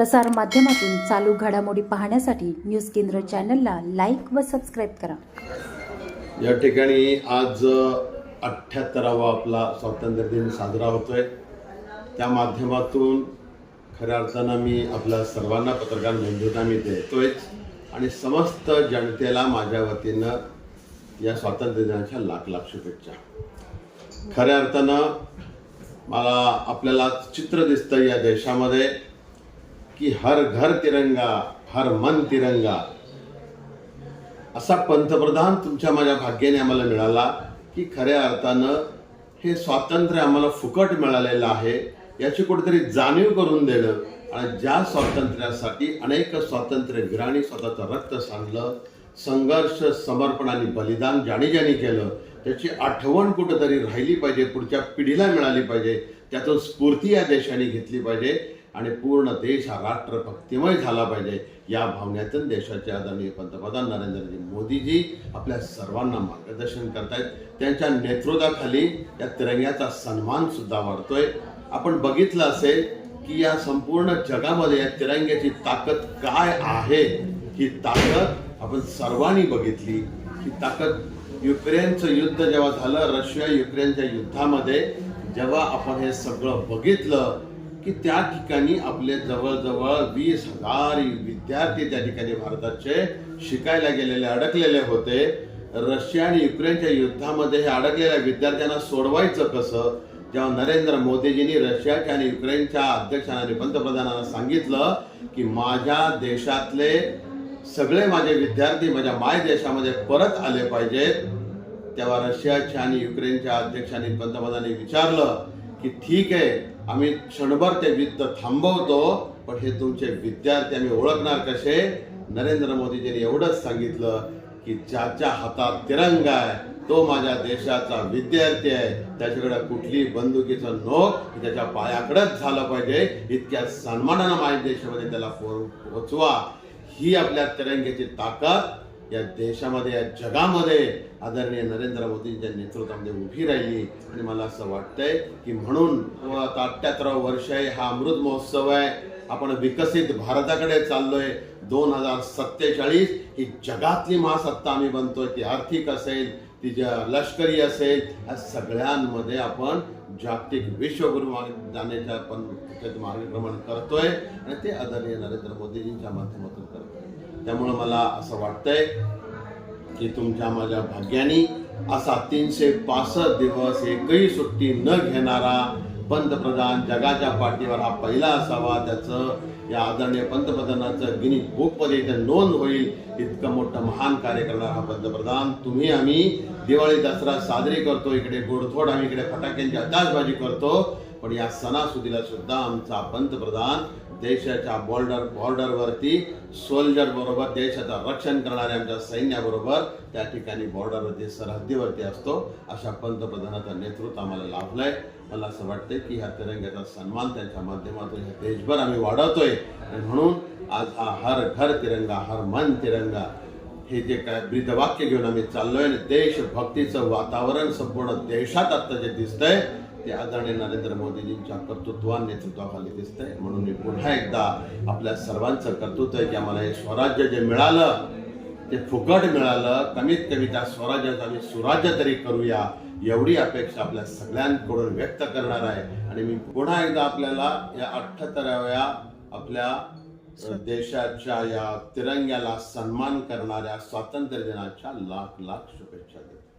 प्रसार माध्यमातून चालू घडामोडी पाहण्यासाठी न्यूज केंद्र चॅनलला लाईक व सबस्क्राईब करा. या ठिकाणी आज अठ्ठ्याहत्तरावा आपला स्वातंत्र्य दिन साजरा होतोय. त्या माध्यमातून खऱ्या अर्थानं मी आपल्या सर्वांना पत्रकार बंधूंना मी देतोयच आणि समस्त जनतेला माझ्या वतीनं या स्वातंत्र्य दिनाच्या लाख लाख शुभेच्छा. खऱ्या अर्थानं मला आपल्याला चित्र दिसतं या देशामध्ये. की हर घर तिरंगा हर मन तिरंगा. असा पंतप्रधान तुमच्या माझ्या भाग्याने आम्हाला मिळाला की खऱ्या अर्थानं हे स्वातंत्र्य आम्हाला फुकट मिळालेलं आहे याची कुठेतरी जाणीव करून देणं आणि ज्या स्वातंत्र्यासाठी अनेक स्वातंत्र्यवीरांनी स्वतःचं रक्त सांडलं संघर्ष समर्पण आणि बलिदान ज्याने ज्याने केलं त्याची आठवण कुठंतरी राहिली पाहिजे पुढच्या पिढीला मिळाली पाहिजे त्यातून स्फूर्ती या देशाने घेतली पाहिजे. आणि पूर्ण देश हा राष्ट्रभक्तिमय झाला पाहिजे या भावनेतून देशाचे आदरणीय पंतप्रधान नरेंद्रजी मोदीजी आपल्या सर्वांना मार्गदर्शन करतायत. त्यांच्या नेतृत्वाखाली या तिरंग्याचा सन्मान सुद्धा वाढतोय. आपण बघितलं असेल की या संपूर्ण जगामध्ये या तिरंग्याची ताकद काय आहे? ही ताकद आपण सर्वांनी बघितली. ही ताकद युक्रेनचं युद्ध जेव्हा झालं रशिया युक्रेनच्या युद्धामध्ये जेव्हा आपण हे सगळं बघितलं की त्या ठिकाणी आपले जवळजवळ वीस हजार विद्यार्थी त्या ठिकाणी भारताचे शिकायला गेलेले अडकलेले होते. रशिया आणि युक्रेनच्या युद्धामध्ये हे अडकलेल्या विद्यार्थ्यांना सोडवायचं कसं? जेव्हा नरेंद्र मोदीजींनी रशियाच्या आणि युक्रेनच्या अध्यक्षांना आणि पंतप्रधानांना सांगितलं की माझ्या देशातले सगळे माझे विद्यार्थी माझ्या माय देशामध्ये परत आले पाहिजेत तेव्हा रशियाच्या आणि युक्रेनच्या अध्यक्षांनी पंतप्रधानांनी विचारलं की ठीक आहे आम्ही क्षणभर ते वित्त थांबवतो पण हे तुमचे विद्यार्थी आम्ही ओळखणार कसे? नरेंद्र मोदीजींनी एवढंच सांगितलं की ज्याच्या हातात तिरंगा आहे तो माझ्या देशाचा विद्यार्थी आहे. त्याच्याकडे कुठली बंदुकीचं नोक त्याच्या पायाकडेच झालं पाहिजे. इतक्या सन्मानानं माझ्या देशामध्ये त्याला पोहोचवा. ही आपल्या तिरंग्याची ताकद या देशामध्ये या जगामध्ये आदरणीय नरेंद्र मोदींच्या नेतृत्वामध्ये उभी राहिली. आणि मला असं वाटतंय की म्हणून आता अठ्ठ्याहत्तरावं वर्ष आहे हा अमृत महोत्सव आहे. आपण विकसित भारताकडे चाललोय. दोन हजार सत्तेचाळीस ही जगातली महासत्ता आम्ही बनतोय. ती आर्थिक असेल ती ज्या लष्करी असेल या सगळ्यांमध्ये आपण जागतिक विश्वगुरु जाण्याच्या पण मार्गक्रमण करतोय. आणि ते आदरणीय नरेंद्र मोदीजींच्या माध्यमातून करतो त्यामुळं मला असं वाटतंय की तुमच्या माझ्या भाग्यानी असा तीनशे पासष्ट दिवस एकही सुट्टी न घेणारा पंतप्रधान जगाच्या पाठीवर हा पहिला असावा. त्याचं या आदरणीय पंतप्रधानाचं गिनी बुकमध्ये इथे नोंद होईल. इतकं मोठं महान कार्य करणारा हा पंतप्रधान. तुम्ही आम्ही दिवाळी दसरा साजरी करतो. इकडे गोडथोड आम्ही इकडे फटाक्यांची आताशबाजी करतो. पण या सणासुदीला सुद्धा आमचा पंतप्रधान देशाच्या बॉर्डर बॉर्डरवरती सोल्जर बरोबर देशाचं रक्षण करणाऱ्या आमच्या सैन्याबरोबर त्या ठिकाणी बॉर्डरवरती सरहद्दीवरती असतो. अशा पंतप्रधानाचं नेतृत्व आम्हाला लाभलं आहे मला असं वाटतं की ह्या तिरंग्याचा सन्मान त्यांच्या माध्यमातून ह्या देशभर आम्ही वाढवतोय. आणि म्हणून आज हा हर घर तिरंगा हर मन तिरंगा हे जे काय ब्रीदवाक्य घेऊन आम्ही चाललोय आणि देशभक्तीचं वातावरण संपूर्ण देशात आत्ता जे दिसतंय ते आदरणीय नरेंद्र मोदीजींच्या कर्तृत्वान नेतृत्वाखाली दिसतंय. म्हणून मी पुन्हा एकदा आपल्या सर्वांचं कर्तृत्व आहे की आम्हाला हे स्वराज्य जे मिळालं ते फुकट मिळालं कमीत कमी त्या स्वराज्याचा आम्ही सुराज्य तरी करूया एवढी अपेक्षा आपल्या सगळ्यांकडून व्यक्त करणार आहे. आणि मी पुन्हा एकदा आपल्याला या अठ्ठ्याहत्तराव्या आपल्या देशाच्या या तिरंग्याला सन्मान करणाऱ्या स्वातंत्र्य दिनाच्या लाख लाख शुभेच्छा देतो.